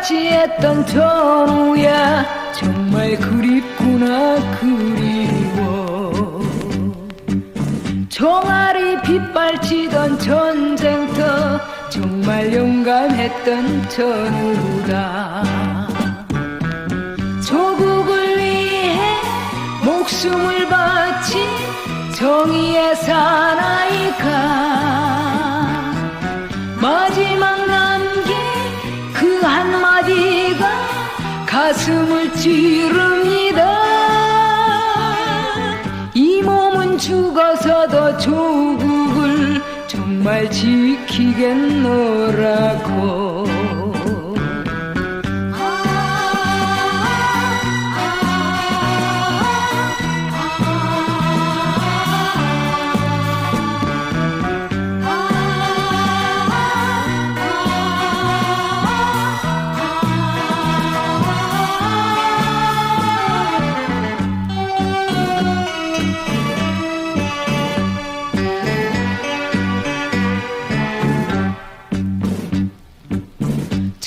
생사를 같이 했던 전우야 정말 그립구나 그리워. 종아리 빗발치던 전쟁터 정말 용감했던 전우다. 조국을 위해 목숨을 바친 정의의 사 가슴을 찌릅니다. 이 몸은 죽어서도 조국을 정말 지키겠노라고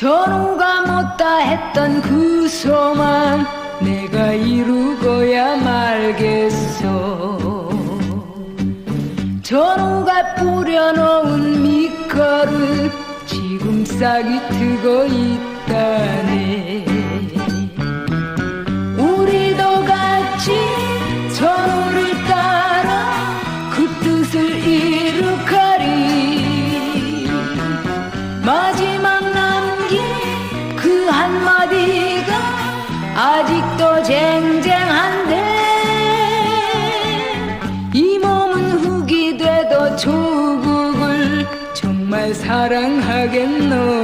전우가 못다 했던 그 소망 내가 이루고야 말겠어 전우가 뿌려놓은 밑거름 지금 싹이 트고 있다네 사랑하겠노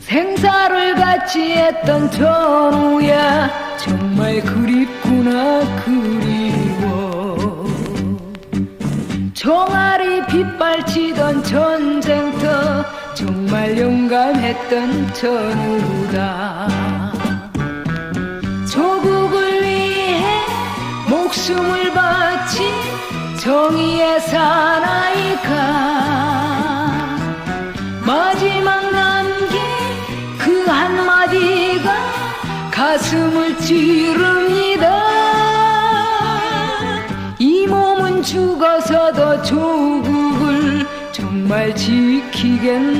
생사를 같이 했던 전우야 정말 그립구나 그리워. 종아리 빗발치던 전쟁터 정말 용감했던 전우다. 조국을 위해 목숨을 바친 정의의 사나이가 마지막 남긴 그 한마디가 가슴을 찌릅니다. 이 몸은 죽어서도 조국을 정말 지키겠노라고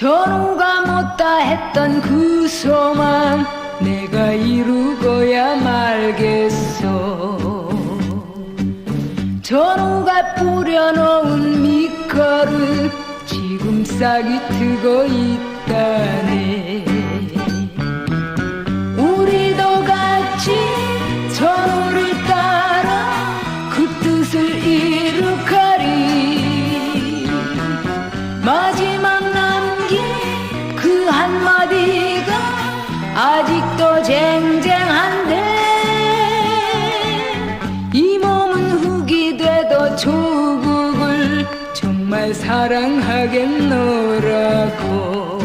전우가 못다 했던 그 소망 내가 이루고야 말겠어 전우가 뿌려놓은 밑거름 지금 싹이 트고 있다네 정말 사랑하겠노라고.